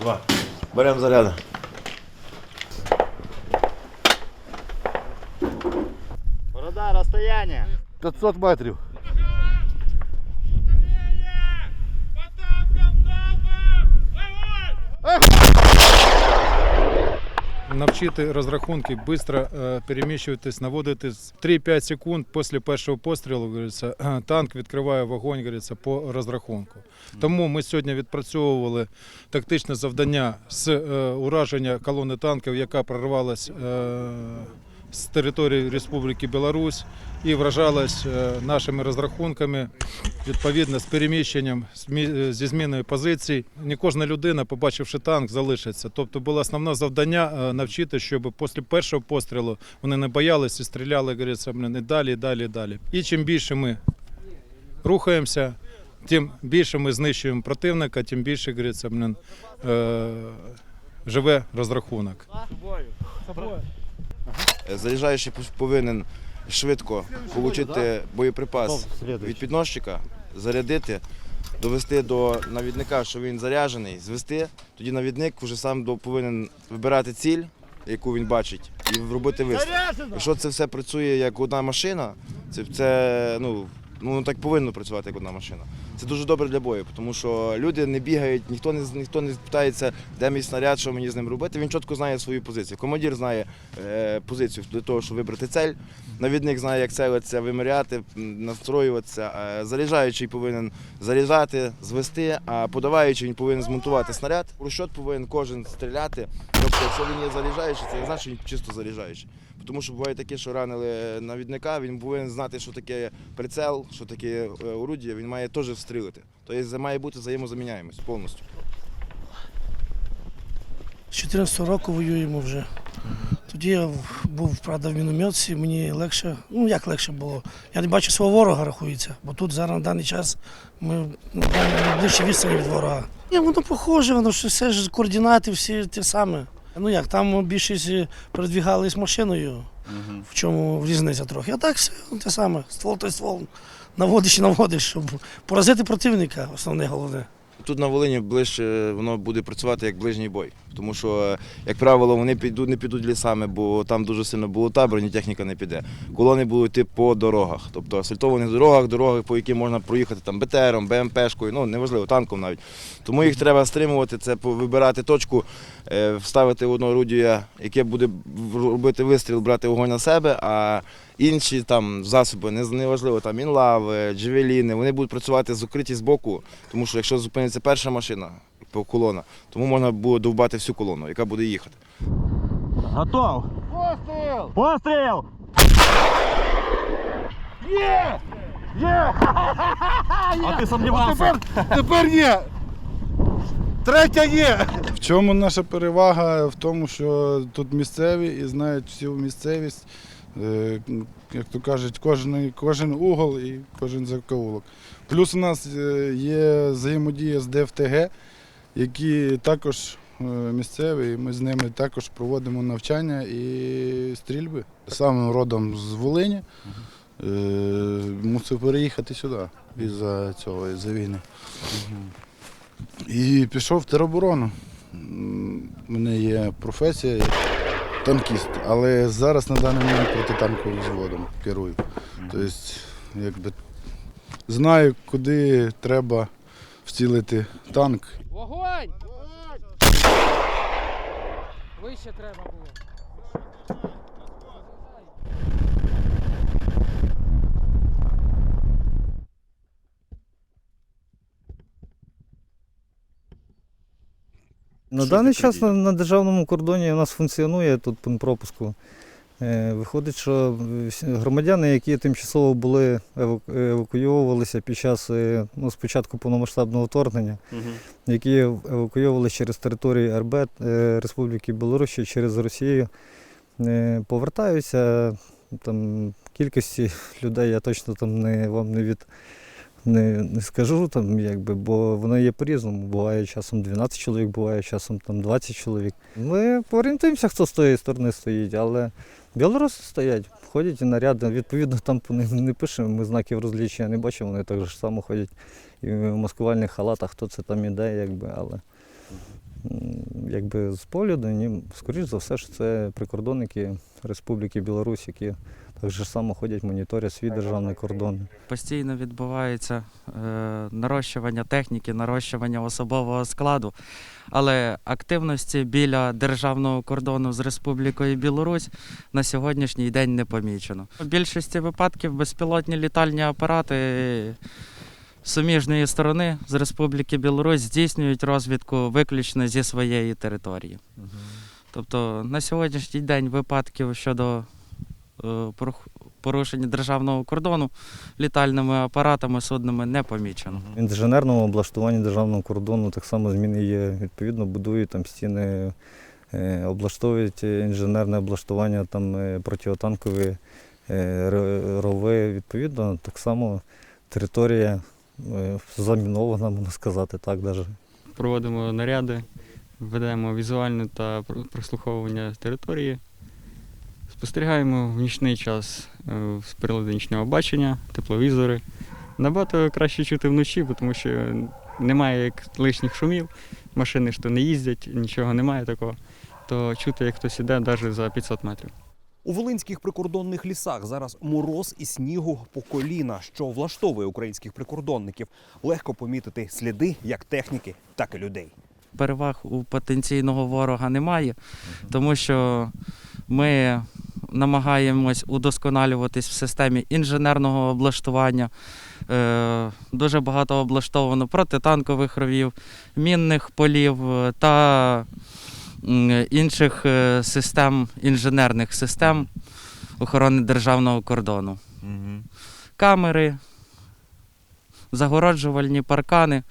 Два. Беремо заряди. Борода, розстояння. 500 метрів. Навчити розрахунки швидко е, переміщуватись, наводитись 3-5 секунд після першого пострілу. Говориться, танк відкриває вогонь говориться, по розрахунку. Тому ми сьогодні відпрацьовували тактичне завдання з е, ураження колони танків, яка прорвалась е, з території Республіки Білорусь і вражалась е, нашими розрахунками відповідно з переміщенням з зі зміною позицій. Не кожна людина, побачивши танк, залишиться. Тобто було основне завдання е, навчити, щоб після першого пострілу вони не боялися і стріляли, говориться, і далі, і далі, і далі. І чим більше ми рухаємося, тим більше ми знищуємо противника, тим більше говориться, блін, е, живе розрахунок. Заряджаючий повинен швидко отримати боєприпас від підносчика, зарядити, довести до навідника, що він заряджений, звести. Тоді навідник вже сам повинен вибирати ціль, яку він бачить, і робити вистріл. Якщо це все працює як одна машина, це, це ну, ну так повинно працювати як одна машина. Це дуже добре для бою, тому що люди не бігають, ніхто не ніхто не питається, де мій снаряд, що мені з ним робити. Він чітко знає свою позицію. Командир знає е, позицію для того, щоб вибрати цель. Навідник знає, як целитися, виміряти, настроюватися. Е, Заряджаючий повинен заряджати, звести, а подаваючий він повинен змонтувати снаряд. Розчот повинен кожен стріляти. Тобто, якщо він є заряджаючий, це не значить, що він чисто заряджаючий. Тому що буває таке, що ранили навідника, він повинен знати, що таке прицел, що таке е, орудія, він має теж встрілити. Тобто це має бути взаємозаміняємость повністю. З 14 року воюємо вже. Тоді я був, правда, в мінометці, мені легше, ну як легше було. Я не бачу свого ворога, рахується, бо тут зараз на даний час ми ну, ближче відстані від ворога. Ні, воно похоже, воно ж все ж координати всі ті самі. Ну як, там більшість передвігались машиною, в чому різниця трохи. А так все те саме. Ствол той ствол. Наводиш і наводиш, щоб поразити противника, основне головне. Тут на Волині ближче воно буде працювати як ближній бой. Тому що, як правило, вони підуть, не підуть лісами, бо там дуже сильно було болота, бронетехніка не піде. Колони будуть йти по дорогах, тобто асфальтованих дорогах, дорогах, по яким можна проїхати там БТРом, БМПшкою, ну неважливо, танком навіть. Тому їх треба стримувати, це вибирати точку, е, вставити одне орудія, яке буде робити вистріл, брати вогонь на себе, а інші там засоби, не- неважливо, там інлави, джевеліни, вони будуть працювати закриті з боку, тому що якщо зупиниться перша машина, по- колона, тому можна буде довбати всю колону, яка буде їхати. Готов. Постріл! Постріл! Є! Є! А ти сумнівався? Тепер є. Третя є. В чому наша перевага? В тому, що тут місцеві і знають всю місцевість. Е, Як то кажуть, кожен, кожен угол і кожен закоулок. Плюс у нас е, є взаємодія з ДФТГ, які також е, місцеві, і ми з ними також проводимо навчання і стрільби. Самим родом з Волині е, мусив переїхати сюди із-за цього, із-за війни. І пішов в тероборону. У мене є професія танкіст, але зараз на даний момент протитанковим взводом керую. Тобто, якби знаю, куди треба вцілити танк. Вогонь! Вище треба було. На даний час на, на державному кордоні у нас функціонує тут пункт пропуску. Е, Виходить, що громадяни, які тимчасово були еваку- евакуйовувалися під час е, ну, спочатку повномасштабного вторгнення, які евакуйовувалися через територію РБ е, Республіки Білорусі через Росію, повертаються. Там кількості людей я точно там не вам не від. Не, не скажу там, якби, бо воно є по-різному. Буває часом 12 чоловік, буває часом там 20 чоловік. Ми орієнтуємося, хто з тієї сторони стоїть, але білоруси стоять, ходять і наряди. Відповідно, там по ним не пишемо, ми знаків розлічення не бачимо, вони так же само ходять і в маскувальних халатах, хто це там іде, якби, але якби з погляду, ні, скоріш за все, що це прикордонники Республіки Білорусь, які так же само ходять, моніторять свій державний кордон. Постійно відбувається е, нарощування техніки, нарощування особового складу, але активності біля державного кордону з Республікою Білорусь на сьогоднішній день не помічено. У більшості випадків безпілотні літальні апарати суміжної сторони з Республіки Білорусь здійснюють розвідку виключно зі своєї території. Тобто на сьогоднішній день випадків щодо е, порушення державного кордону літальними апаратами суднами не помічено. В інженерному облаштуванні державного кордону так само зміни є. Відповідно, будують там стіни, е, облаштовують інженерне облаштування, там е, протитанкові е, рови. Відповідно, так само територія замінована, можна сказати, так навіть. проводимо наряди, ведемо візуальне та прослуховування території. Спостерігаємо в нічний час е, з приладу нічного бачення, тепловізори. Набагато краще чути вночі, тому що немає як лишніх шумів, машини ж то не їздять, нічого немає такого. То чути, як хтось іде навіть за 500 метрів. У волинських прикордонних лісах зараз мороз і снігу по коліна, що влаштовує українських прикордонників. Легко помітити сліди як техніки, так і людей. Переваг у потенційного ворога немає, тому що ми намагаємось удосконалюватись в системі інженерного облаштування. Е, Дуже багато облаштовано протитанкових ровів, мінних полів е, та інших е, систем, інженерних систем охорони державного кордону. Камери, загороджувальні паркани.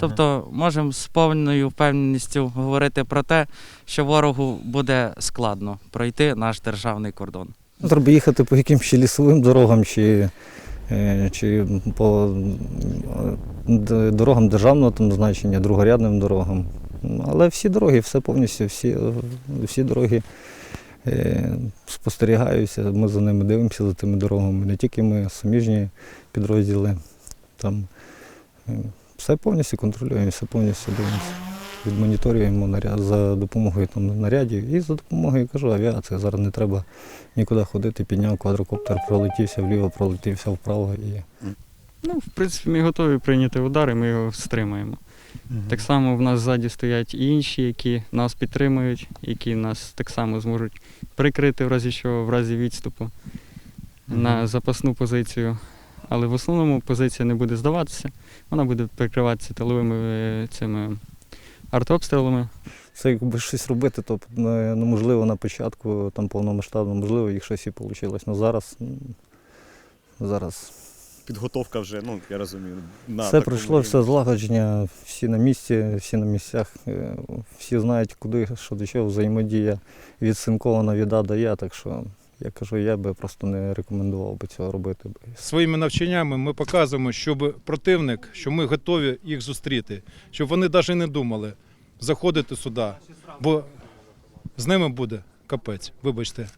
Тобто можемо з повною впевненістю говорити про те, що ворогу буде складно пройти наш державний кордон. Треба їхати по якимось ще лісовим дорогам чи, е, чи по е, дорогам державного там, значення, другорядним дорогам. Але всі дороги, все повністю, всі, всі дороги е, спостерігаються, ми за ними дивимося за тими дорогами. Не тільки ми, суміжні підрозділи. Там, е, все повністю контролюємо, все повністю дивимося. Відмоніторюємо наряд за допомогою там, нарядів і за допомогою кажу, авіації. Зараз не треба нікуди ходити, підняв квадрокоптер, пролетівся вліво, пролетівся вправо і Ну, в принципі, ми готові прийняти удар і ми його стримаємо. Так само в нас ззаді стоять і інші, які нас підтримують, які нас так само зможуть прикрити в разі чого, в разі відступу на запасну позицію. Але в основному позиція не буде здаватися, вона буде прикриватися тиловими е, цими артобстрілами. це якби щось робити, то ну, можливо на початку там повномасштабно, можливо, їх щось і вийшло. Ну зараз, зараз Підготовка вже, ну я розумію. На все пройшло, рівні. все злагодження, всі на місці, всі на місцях, е, всі знають, куди, що до чого, взаємодія відсинкована від А до Я, так що я кажу, я би просто не рекомендував би цього робити. Своїми навчаннями ми показуємо, щоб противник, що ми готові їх зустріти, щоб вони навіть не думали заходити сюди, бо з ними буде капець. Вибачте.